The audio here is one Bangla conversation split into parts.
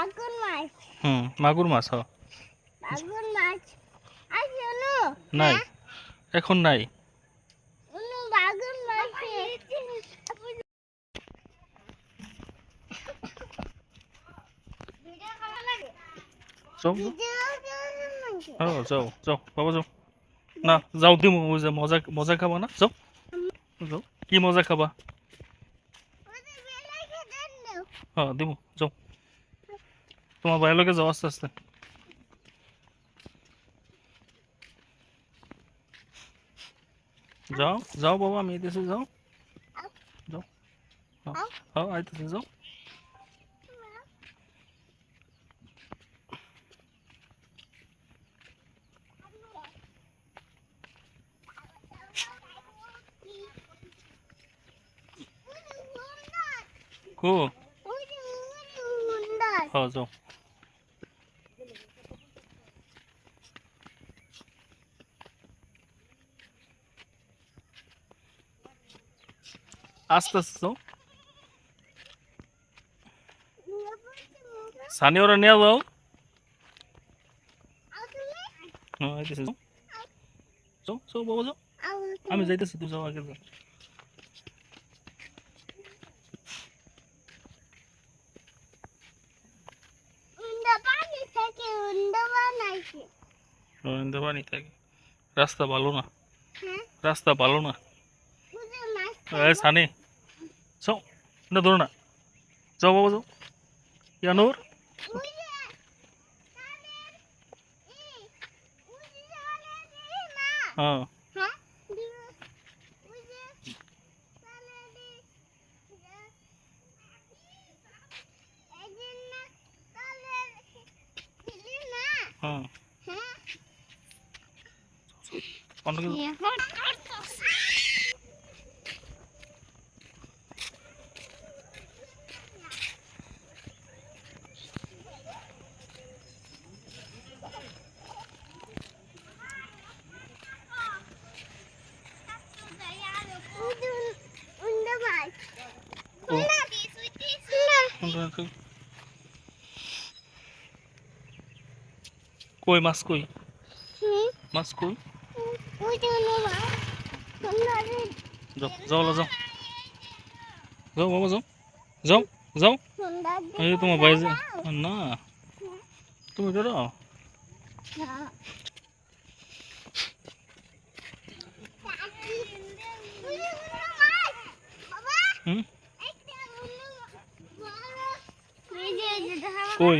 বাগুন মাছ। হুম মাগুর মাছ হ। বাগুন মাছ। আর শোনো নাই এখন নাই। বাগুন মাছ যাও হ্যাঁ যাও যাও বাবা যাও। না যাও দিমু মজা মজা খাবা না? যাও যাও। কি মজা খাবা? হ্যাঁ যাও তোমার ভাইয়ের লোকে যাও আস্তে আস্তে যাও যাও বাবা আমি আইতেছি যাও যাও হ্যাঁ হ্যাঁ আইতেছি যাও কো হ্যাঁ আস্তে আস্তে সানি ওরা নিয়ে যাও। হ্যাঁ যাও। আমি যাইতেছি তুই যাও আগে পানি থেকে। রাস্তা ভালো না। হ্যাঁ। রাস্তা ভালো না। সানি। যাও না ধরো না। যাও বাবা যাও। ইয়ানুর? হ্যাঁ। হ্যাঁ। হ্যাঁ। হ্যাঁ অন্য কিছু এখন উন্ডা মাছ ও উন্ডা কোনটা আছে? কই মাছ কই? মাছ কই? যাও যাও যাও। যাও বাবা যাও। যাও যাও। এই তোমার ভাই না। তুমি বেরো হুম? কই?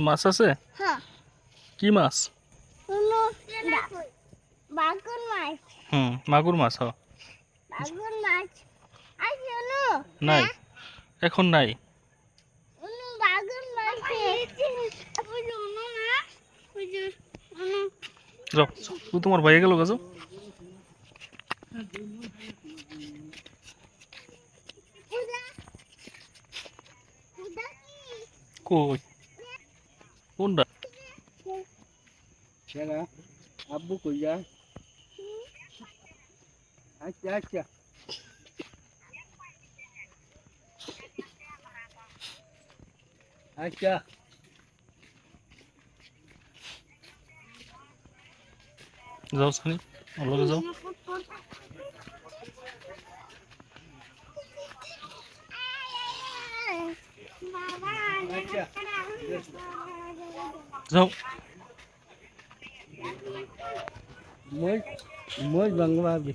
মাছ আছে? কি মাছ? বাগুন মাছ। হুম মাগুর মাছ হ। মাছ। আর শোনো নাই। এখন নাই। উনু বাগুন মাছ বুঝুনো না বুঝু উনু যাও তোমার ভাইয়ে গেল গা ఎక్కువ ఉండ అబ్బు కొయ్యా అచ్చా అచ్చా అచ్చా जाओ सनी हम लोग जाओ rộng. Mới mới bằng ba việc